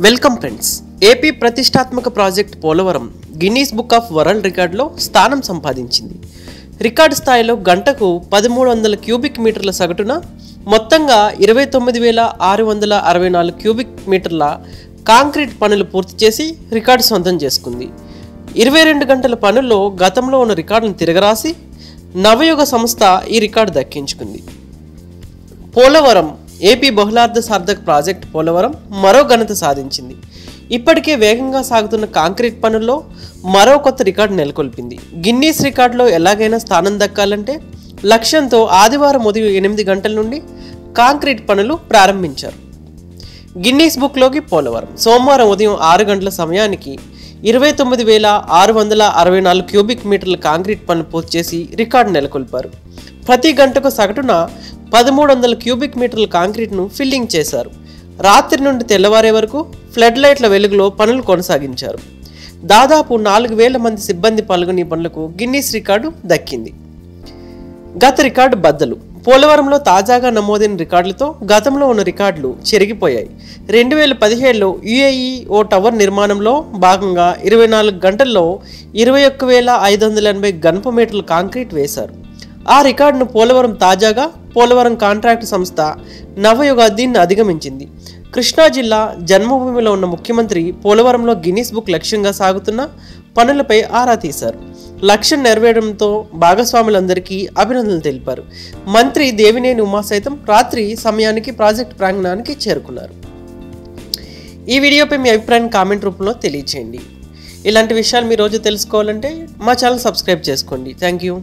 Welcome friends AP ప్రతిష్టాత్మక project Polavaram Guinness book of world రికార్డులో స్థానం సంపాదించింది. రికార్డు స్థాయిలో గంటకు పదమూడు వందల క్యూబిక్ మీటర్ల సగటున మొత్తంగా ఇరవై తొమ్మిది వేల ఆరు వందల అరవై నాలుగు క్యూబిక్ మీటర్ల కాంక్రీట్ పనులు పూర్తి చేసి రికార్డు సొంతం చేసుకుంది. ఇరవై రెండు గంటల పనుల్లో గతంలో ఉన్న రికార్డును తిరగరాసి నవయుగ సంస్థ ఈ రికార్డు దక్కించుకుంది. పోలవరం ఏపీ బహుళార్థ సార్థక ప్రాజెక్ట్ పోలవరం మరో ఘనత సాధించింది. ఇప్పటికే వేగంగా సాగుతున్న కాంక్రీట్ పనుల్లో మరో కొత్త రికార్డు నెలకొల్పింది. గిన్నీస్ రికార్డులో ఎలాగైనా స్థానం దక్కాలంటే లక్ష్యంతో ఆదివారం ఉదయం ఎనిమిది గంటల నుండి కాంక్రీట్ పనులు ప్రారంభించారు. గిన్నీస్ బుక్లోకి పోలవరం. సోమవారం ఉదయం ఆరు గంటల సమయానికి ఇరవై తొమ్మిది వేల ఆరు వందల అరవై నాలుగు క్యూబిక్ మీటర్ల కాంక్రీట్ పనులు పూర్తి చేసి రికార్డు నెలకొల్పారు. ప్రతి గంటకు సగటున పదమూడు వందల క్యూబిక్ మీటర్ల కాంక్రీట్ను ఫిల్లింగ్ చేశారు. రాత్రి నుండి తెల్లవారే వరకు ఫ్లడ్ లైట్ల వెలుగులో పనులు కొనసాగించారు. దాదాపు నాలుగు వేల మంది సిబ్బంది పాల్గొని పనులకు గిన్నీస్ రికార్డు దక్కింది. గత రికార్డు బద్దలు. పోలవరంలో తాజాగా నమోదైన రికార్డులతో గతంలో ఉన్న రికార్డులు చెరిగిపోయాయి. రెండు వేల పదిహేడులో యుఏఈ ఓ టవర్ నిర్మాణంలో భాగంగా ఇరవై నాలుగు గంటల్లో ఇరవై ఒక్క వేల ఐదు వందల ఎనభై గణప మీటర్ల కాంక్రీట్ వేశారు. ఆ రికార్డును పోలవరం తాజాగా పోలవరం కాంట్రాక్ట్ సంస్థ నవయుగాదిని దీన్ని అధిగమించింది. కృష్ణా జిల్లా జన్మభూమిలో ఉన్న ముఖ్యమంత్రి పోలవరంలో గిన్నీస్ బుక్ లక్ష్యంగా సాగుతున్న పనులపై ఆరా తీశారు. లక్ష్యం నెరవేరడంతో భాగస్వాములందరికీ అభినందనలు తెలిపారు. మంత్రి దేవినేని ఉమా సైతం రాత్రి సమయానికి ప్రాజెక్ట్ ప్రాంగణానికి చేరుకున్నారు. ఈ వీడియోపై మీ అభిప్రాయాన్ని కామెంట్ రూపంలో తెలియచేయండి. ఇలాంటి విషయాలు మీ రోజు తెలుసుకోవాలంటే మా ఛానల్ సబ్స్క్రైబ్ చేసుకోండి. Thank you.